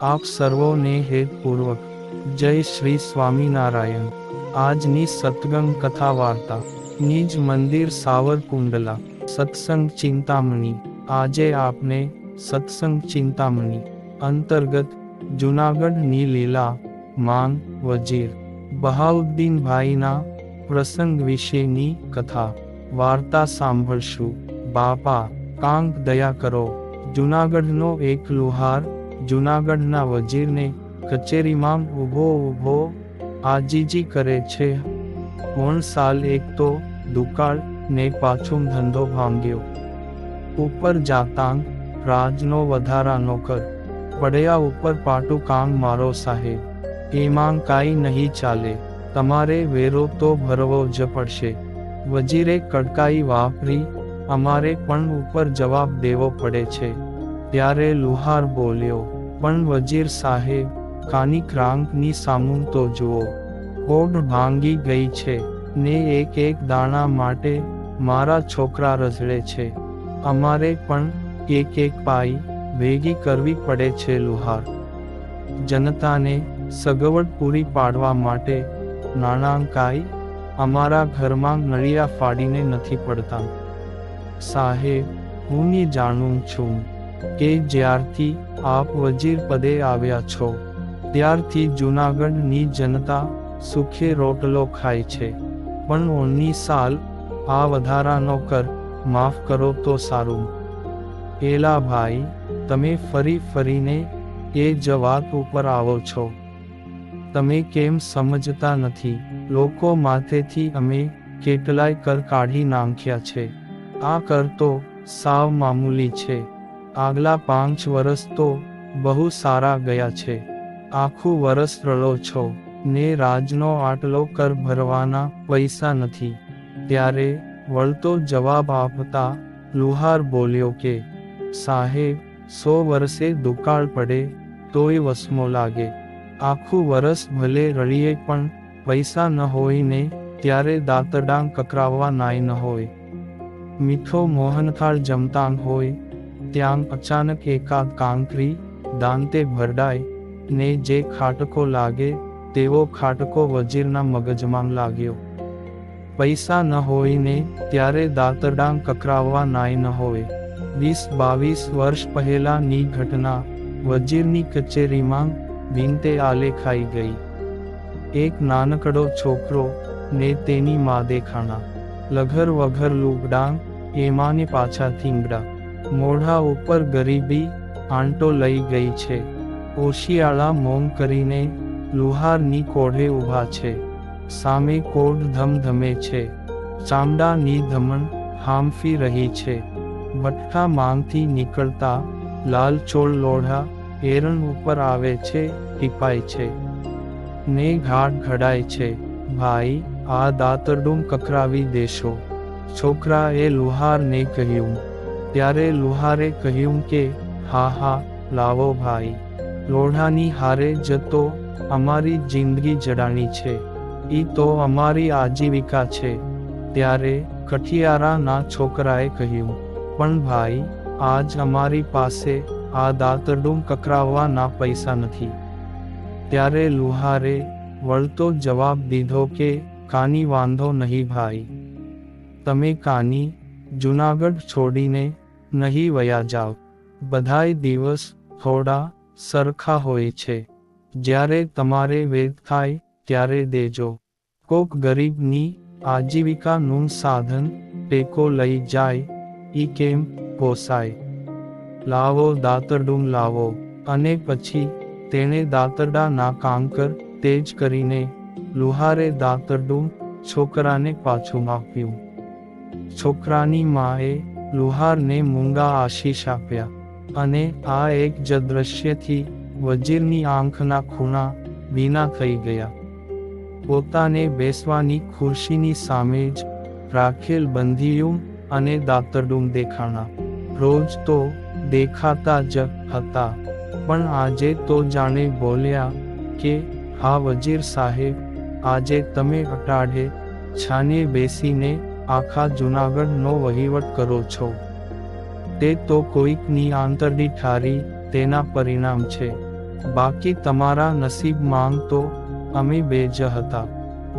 આપ સર્વોને હેતપૂર્વક જય શ્રી સ્વામિનારાયણ. આજની સતગંગ કથા વાર્તા. નિજ મંદિર સાવરકુંડલા. સત્સંગ ચિંતામણી. આજે આપને સત્સંગ ચિંતામણી. અંતર્ગત જુનાગઢની લીલા, માંગ, વજીર બહાઉદ્દીનભાઈના પ્રસંગ વિશેની કથા. વાર્તા સાંભળશું. બાપા, કાંક દયા કરો. જુનાગઢનો એક લુહાર જુનાગઢના વજીરને કચેરીમાં ઊભો ઊભો આજીજી કરે છે. કોણ સાલ એક તો દુકાળ ને પાછું ધંધો ભાંગ્યો. ઉપર જાતાંગ રાજનો વધારાનો કર. પડ્યા ઉપર પાટું કામ મારો સાહેબ. એમાં કાંઈ નહીં ચાલે. તમારે વેરો તો ભરવો જ પડશે. વજીરે કડકાઈ વાપરી, અમારે પણ ઉપર જવાબ દેવો પડે છે. ત્યારે લુહાર બોલ્યો પણ વજીર સાહેબ, કાની ક્રાંકની સામું તો જુઓ. ઓડ ભાંગી ગઈ છે, ને એક એક દાણા માટે મારા છોકરા રઝળે છે. અમારે પણ એક એક પાઈ ભેગી કરવી પડે છે લુહાર. જનતાને સગવડ પૂરી પાડવા માટે નાણાંકાઈ અમારા ઘરમાં નળિયા ફાડીને નથી પડતા. સાહેબ, હું જાણું છું. કે જ્યારથી આપ વજીર પદે આવ્યા છો, ત્યારથી જૂનાગઢની જનતા સુખે રોટલો ખાય છે. પણ ઓની સાલ, આ વધારાનો કર, માફ કરો તો સારું. એલા ભાઈ, તમે ફરી ફરીને એ જ વાત ઉપર આવો છો. તમે કેમ સમજતા નથી? લોકો માથેથી અમે કેટલાય કર કાઢી નાખ્યા છે. આ કર તો સાવ મામૂલી છે. આગલા પાંચ વર્ષ તો બહુ સારા ગયા છે. આખું વરસ રળો છો. ને રાજનો આટલો કર ભરવાના પૈસા નથી. ત્યારે વળતો જવાબ આપતા લુહાર બોલ્યો કે, સાહેબ, સો વર્ષે દુકાળ પડે તોય વસમો લાગે. આખું વરસ ભલે રળીએ પણ પૈસા ન હોય ને ત્યારે દાંતડાં કકરાવવા નાય ન હોય. મીઠો મોહનથાળ જમતાં હોય ત્યાં અચાનક એકાદ કાંકરી, દાંતે ભરડાય ને જે ખાટકો લાગે, તેવો ખાટકો વજીરના મગજમાં લાગ્યો. પૈસા ન હોય ને ત્યારે દાંતડાં કકરાવવા નાય ન હોય વીસ બાવીસ વર્ષ પહેલાની ઘટના, વજીરની કચેરીમાં બિનતે આલેખાઈ ગઈ. એક નાનકડો છોકરો ને તેની મા દેખાણા લઘર વઘર લુગડાં એમાને પાછા થીંગડા. મોઢા ઉપર ગરીબી આંટો લઈ ગઈ છે. ઓશિયાળા મોમ કરીને લુહારની કોઢે ઊભા છે. સામે કોઢ ધમધમે છે. ચામડાની ધમણ હામફી રહી છે. બટકા માંગથી નીકળતા લાલચોળ લોઢા એરણ ઉપર આવે છે, ટીપાય છે. ને ઘાટ ઘડાય છે. ભાઈ, આ દાતરડું કકરાવી દેશો. છોકરાએ લુહારને કહ્યું ત્યારે લુહારે કહ્યું કે, હા હા, લાવો ભાઈ. લોઢાની હારે જતો અમારી જિંદગી જડાણી છે. ઈ તો અમારી આજીવિકા છે. ત્યારે કઠિયારાના છોકરાએ કહ્યું, પણ ભાઈ, આજ અમારી પાસે આ દાંતરડું કકરાવવાના પૈસા નથી. ત્યારે લુહારે વળતો જવાબ દીધો કે, કાની વાંધો નહીં ભાઈ. તમે કાની જુનાગઢ છોડીને નહીં વયા જાઓ બધાય દિવસ થોડા સરખા હોય છે. જ્યારે તમારે વેદ થાય ત્યારે દેજો. કોક ગરીબની આજીવિકાનું સાધન ટેકો લઈ જાય, ઈ કેમ પોસાય? લાવો દાતરડું લાવો. અને પછી તેણે દાતરડાના કાંકર તેજ કરીને લુહારે દાતરડું છોકરાને પાછું આપ્યું છોકરાની માએ લુહારને મૂંગા આશીષ આપ્યા અને આ એક જ દ્રશ્યથી વજીરની આંખના ખૂણા ભીના થઈ ગયા. પોતાને બેસવાની ખુરશીની સામે જ રાખેલ બંધિયું અને દાતરડું દેખાણા. રોજ તો દેખાતા જ હતા, પણ આજે તો જાણે બોલ્યા કે, હા વજીર સાહેબ, આજે તમે અટાઢે છાને બેસીને આખા જુનાગઢનો વહીવટ કરો છો. તે તો કોઈકની આંતરડી ઠારી, તેના પરિણામ છે. બાકી તમારા નસીબ માંગ તો અમે બે જ હતા.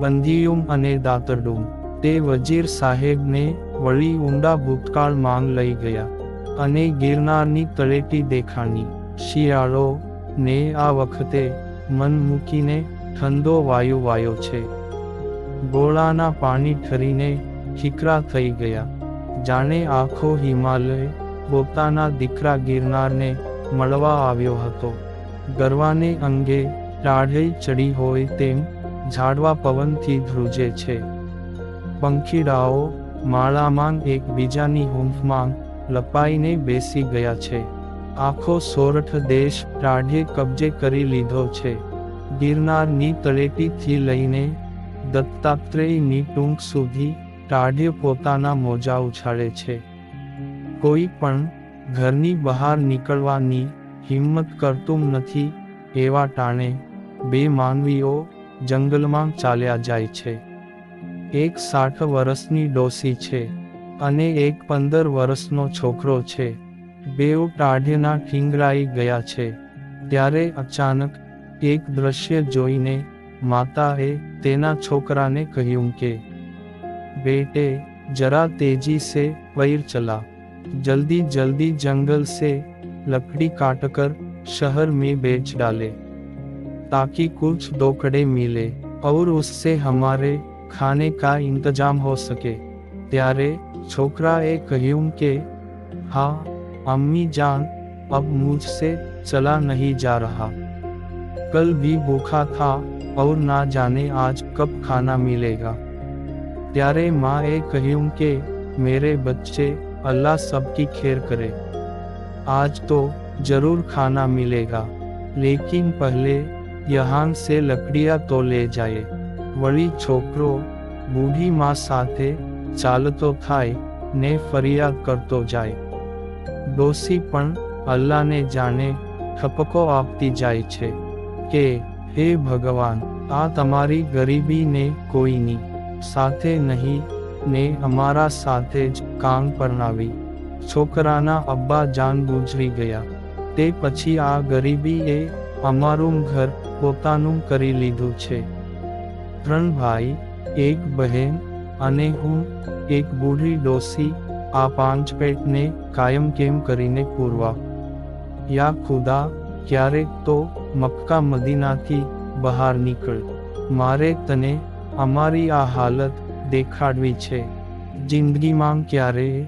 બંદીયુમ અને દાતરડુમ. તે વજીર સાહેબને વળી ઊંડા ભૂતકાળ માંગ લઈ ગયા. અને ગિરનારની તળેટી દેખાણી. શિયાળો ને આ વખતે મન મૂકીને ઠંડો વાયુ વાયો છે. ગોળાના પાણી ઠરીને ખીકરા થઈ ગયા. જાણે આખો હિમાલય પોતાના દીકરા ગિરનારને મળવા આવ્યો હતો. ગરવાને અંગે ટાઢે ચડી હોય તેમ ઝાડવા પવનથી ધ્રુજે છે. પંખીડાઓ માળામાં એકબીજાની હૂંફમાં લપાઈને બેસી ગયા છે. આખો સોરઠ દેશ ટાઢે કબજે કરી લીધો છે. ગિરનારની તળેટીથી લઈને દત્તાત્રેયની ટૂંક સુધી ટાઢે પોતાના મોજા ઉછાળે છે. કોઈ પણ ઘરની બહાર નીકળવાની હિંમત કરતું નથી, એવા ટાણે બે માનવીઓ જંગલમાં ચાલ્યા જાય છે. એક સાઠ વર્ષની ડોસી છે અને એક પંદર વર્ષનો છોકરો છે. બેઉ ટાઢેના ઠીંગરાઈ ગયા છે. ત્યારે અચાનક એક દ્રશ્ય જોઈને માતાએ તેના છોકરાને કહ્યું કે बेटे, जरा तेज़ी से पैर चला। जल्दी जल्दी जंगल से लकड़ी काटकर शहर में बेच डाले, ताकि कुछ दोकड़े मिले और उससे हमारे खाने का इंतज़ाम हो सके। त्यारे छोकरा ए कहूँ के हाँ अम्मी जान, अब मुझसे चला नहीं जा रहा। कल भी भूखा था और ना जाने आज कब खाना मिलेगा। ત્યારે માએ કહ્યું કે મેરે બચ્ચે અલ્લાહ સબકી ખેર કરે आज तो जरूर खाना मिलेगा लेकिन पहले यहाँ से लकड़ियाँ तो ले जाए વળી છોકરો બૂઢી માં સાથે ચાલતો થાય ને ફરિયાદ કરતો જાય ડોસી પણ અલ્લાહને જાણે ઠપકો આપતી જાય છે કે હે ભગવાન આ તમારી ગરીબીને કોઈની સાથે નહીં, ને અમારા સાથે જ કામ પરણાવી. છોકરાના અબ્બા જાન ગુજરી ગયા. તે પછી આ ગરીબીએ અમારું ઘર પોતાનું કરી લીધું છે. ત્રણ ભાઈ એક બહેન અને હું, એક બૂઢી ડોસી, આ પાંચ પેટને કાયમ કેમ કરીને પૂરવા? યા ખુદા, ક્યારેક તો મક્કા મદીનાથી બહાર નીકળ. મારે તને અમારી આ હાલત દેખાડવી છે. જિંદગીમાં ક્યારેય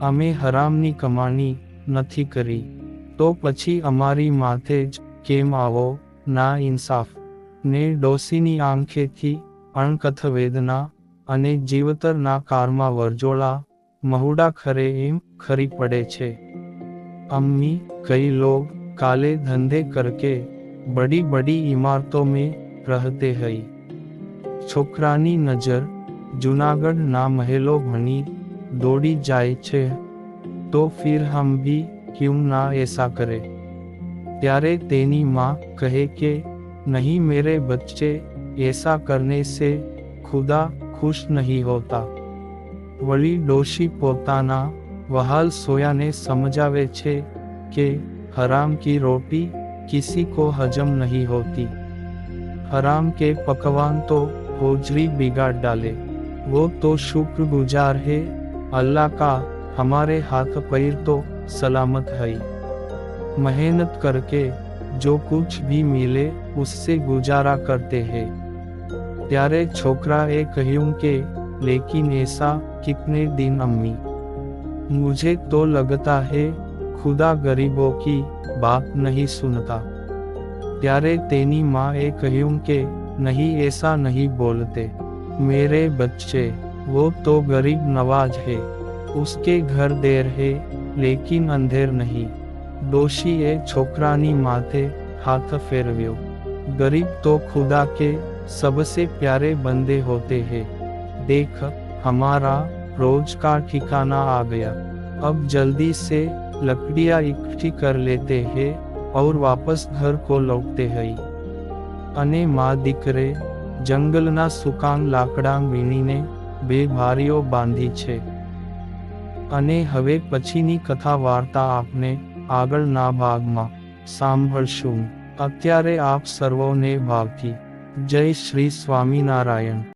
અમે હરામની કમાણી નથી કરી. તો પછી અમારી માથે જ કેમ આવો? ના ઇન્સાફ. ને ડોસીની આંખેથી અણકથ વેદના અને જીવતરના કારમાં વરજોળા મહુડા ખરે એમ ખરી પડે છે. અમ્મી કઈ લોગ કાલે ધંધે કરકે બડી બડી ઇમારતો મેં રહતે હૈ છોકરાની નજર જૂનાગઢના મહેલો ભણી દોડી જાય છે, તો ફિર હમ ભી ક્યુ ના એસા કરે. ત્યારે તેની માં કહે કે, નહીં મેરે બચ્ચે એસા કરને સે ખુદા ખુશ નહીં હોતા. વળી ડોશી પોતાના વહાલ સોયાને સમજાવે છે કે, હરામ કી રોટી કિસી કો હજમ નહીં હોતી. હરામ કે પકવાન તો हौजरी बिगाड़ डाले। वो तो शुक्र गुजार है, अल्लाह का, हमारे हाथ पैर तो सलामत है। मेहनत करके, जो कुछ भी मिले, उससे गुजारा करते हैं। प्यारे छोकरा ए कहूँ के, लेकिन ऐसा कितने दिन अम्मी? मुझे तो लगता है, खुदा गरीबों की बात नहीं सुनता। प्यारे तेनी माँ ए कहूँ के नहीं ऐसा नहीं बोलते। मेरे बच्चे, वो तो गरीब नवाज़ है। उसके घर देर है, लेकिन अंधेर नहीं। दोषी ए छोकरानी माथे, हाथ फेरव्यो। गरीब तो खुदा के सबसे प्यारे बंदे होते हैं। देख, हमारा रोज का ठिकाना आ गया। अब जल्दी से लकड़ियाँ इकट्ठी कर लेते हैं और वापस घर को लौटते हैं। અને મા દીકરે જંગલના સુકાન લાકડાં વીણીને બે ભારીઓ બાંધી છે. અને હવે પછીની કથા વાર્તા આપને આગળના ભાગમાં સાંભળશું. અત્યારે આપ સર્વોને ભાવથી. જય શ્રી સ્વામિનારાયણ.